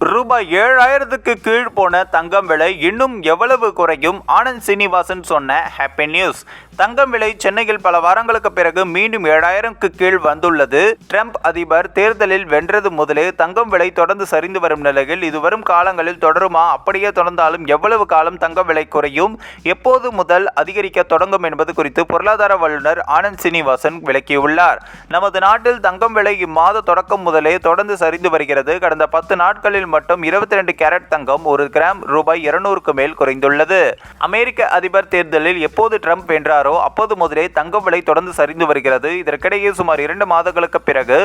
ரூபாய் ஏழாயிரத்துக்கு கீழ் போன தங்கம் விலை இன்னும் எவ்வளவு குறையும்? ஆனந்த் சீனிவாசன் சொன்ன ஹாப்பி நியூஸ் தங்கம் விலை சென்னையில் பல வாரங்களுக்கு பிறகு மீண்டும் ஏழாயிரம்க்கு கீழ் வந்துள்ளது. ட்ரம்ப் அதிபர் தேர்தலில் வென்றது முதலே தங்கம் விலை தொடர்ந்து சரிந்து வரும் நிலையில் இது வரும் காலங்களில் தொடருமா? அப்படியே தொடர்ந்தாலும் எவ்வளவு காலம் தங்கம் விலை குறையும்? எப்போது முதல் அதிகரிக்க தொடங்கும் என்பது குறித்து பொருளாதார வல்லுநர் ஆனந்த் சீனிவாசன் விளக்கியுள்ளார். நமது நாட்டில் தங்கம் விலை இம்மாத தொடக்கம் முதலே தொடர்ந்து சரிந்து வருகிறது. கடந்த பத்து நாட்களில் மட்டும் இருபத்தி ரெண்டு கேரட் தங்கம் ஒரு கிராம் ரூபாய் இருநூறுக்கு மேல் குறைந்துள்ளது. அமெரிக்க அதிபர் தேர்தலில் எப்போது ட்ரம்ப் வென்றாரோ அப்போது முதலே தங்கம் விலை தொடர்ந்து சரிந்து வருகிறது. இதற்கிடையே சுமார் இரண்டு மாதங்களுக்கு பிறகு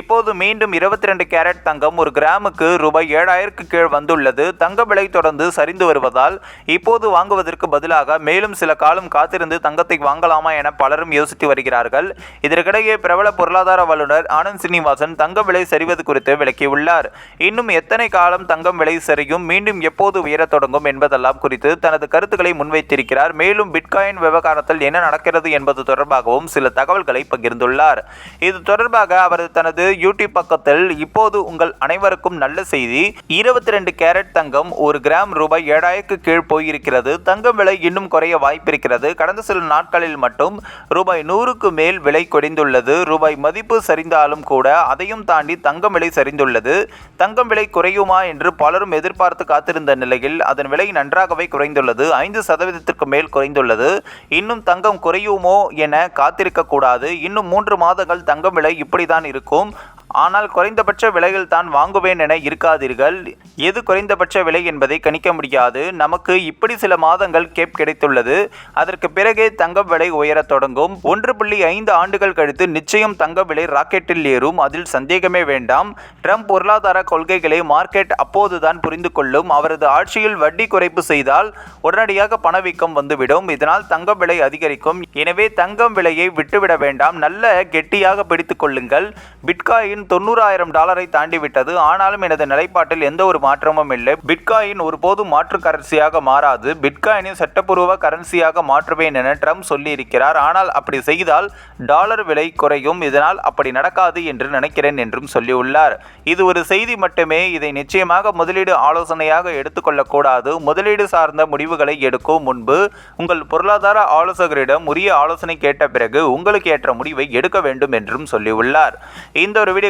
இப்போது மீண்டும் இருபத்தி ரெண்டு கேரட் தங்கம் ஒரு கிராமுக்கு ரூபாய் ஏழாயிரக்கு கீழ் வந்துள்ளது. தங்க விலை தொடர்ந்து சரிந்து வருவதால் இப்போது வாங்குவதற்கு பதிலாக மேலும் சில காலம் காத்திருந்து தங்கத்தை வாங்கலாமா என பலரும் யோசித்து வருகிறார்கள். இதற்கிடையே பிரபல பொருளாதார வல்லுநர் ஆனந்த் சீனிவாசன் தங்க விலை சரிவது குறித்து விளக்கியுள்ளார். இன்னும் எத்தனை காலம் தங்கம் விலை சரியும் மீண்டும் எப்போது உயரத் தொடங்கும் என்பதெல்லாம் குறித்து தனது கருத்துக்களை முன்வைத்திருக்கிறார். மேலும் பிட்காயின் விவகாரத்தில் என்ன நடக்கிறது என்பது தொடர்பாகவும் சில தகவல்களை பகிர்ந்துள்ளார். இது தொடர்பாக அவர் தனது யூடியூப் பக்கத்தில் இப்போது உங்கள் அனைவருக்கும் நல்ல செய்தி இருபத்தி ரெண்டு கேரட் தங்கம் ஒரு கிராம் ரூபாய் ஏழாயிரக்கு கீழ் போயிருக்கிறது. தங்கம் விலை இன்னும் குறைய வாய்ப்பிருக்கிறது. கடந்த சில நாட்களில் மட்டும் ரூபாய் நூறுக்கு மேல் விலை குறைந்துள்ளது ரூபாய் மதிப்பு சரிந்தாலும் கூட அதையும் தாண்டி தங்கம் விலை சரிந்துள்ளது. தங்கம் விலை குறையும் என்று பலரும் எதிர்பார்த்து காத்திருந்த நிலையில் அதன் விலை நன்றாகவே குறைந்துள்ளது. ஐந்து சதவீதத்திற்கு மேல் குறைந்துள்ளது. இன்னும் தங்கம் குறையுமோ என காத்திருக்கக்கூடாது இன்னும் மூன்று மாதங்கள் தங்கம் விலை இப்படிதான் இருக்கும். ஆனால் குறைந்தபட்ச விலையில் தான் வாங்குவேன் என இருக்காதீர்கள். எது குறைந்தபட்ச விலை என்பதை கணிக்க முடியாது. நமக்கு இப்படி சில மாதங்கள் கேப் கிடைத்துள்ளது. அதற்கு பிறகே தங்கம் விலை உயரத் தொடங்கும். ஒன்று புள்ளி ஐந்து ஆண்டுகள் கழித்து நிச்சயம் தங்க விலை ராக்கெட்டில் ஏறும். அதில் சந்தேகமே வேண்டாம். ட்ரம்ப் பொருளாதார கொள்கைகளை மார்க்கெட் அப்போதுதான் புரிந்து கொள்ளும். அவரது ஆட்சியில் வட்டி குறைப்பு செய்தால் உடனடியாக பணவீக்கம் வந்துவிடும். இதனால் தங்கம் விலை அதிகரிக்கும். எனவே தங்கம் விலையை விட்டுவிட வேண்டாம். நல்ல கெட்டியாக பிடித்துக் கொள்ளுங்கள். பிட்காயின் தொண்ணூறாயிரம் டாலரை தாண்டிவிட்டது. ஆனாலும் எனது நிலைப்பாட்டில் எந்த ஒரு மாற்றமும் இல்லை. பிட்காயின் ஒருபோதும் மாற்று கரன்சியாக மாறாது. பிட்காயினை சட்டப்பூர்வ கரன்சியாக மாற்றுவேன் என ட்ரம்ப் சொல்லியிருக்கிறார். ஆனால் அப்படி செய்தால் டாலர் விலை குறையும். இதனால் அப்படி நடக்காது என்று நினைக்கிறேன் என்றும் சொல்லியுள்ளார். இது ஒரு செய்தி மட்டுமே. இதை நிச்சயமாக முதலீடு ஆலோசனையாக எடுத்துக்கொள்ளக்கூடாது. முதலீடு சார்ந்த முடிவுகளை எடுக்கும் முன்பு உங்கள் பொருளாதார ஆலோசகரிடம் உரிய ஆலோசனை கேட்ட பிறகு உங்களுக்கு ஏற்ற முடிவை எடுக்க வேண்டும் என்றும் சொல்லியுள்ளார். இந்த ஒரு வீடியோ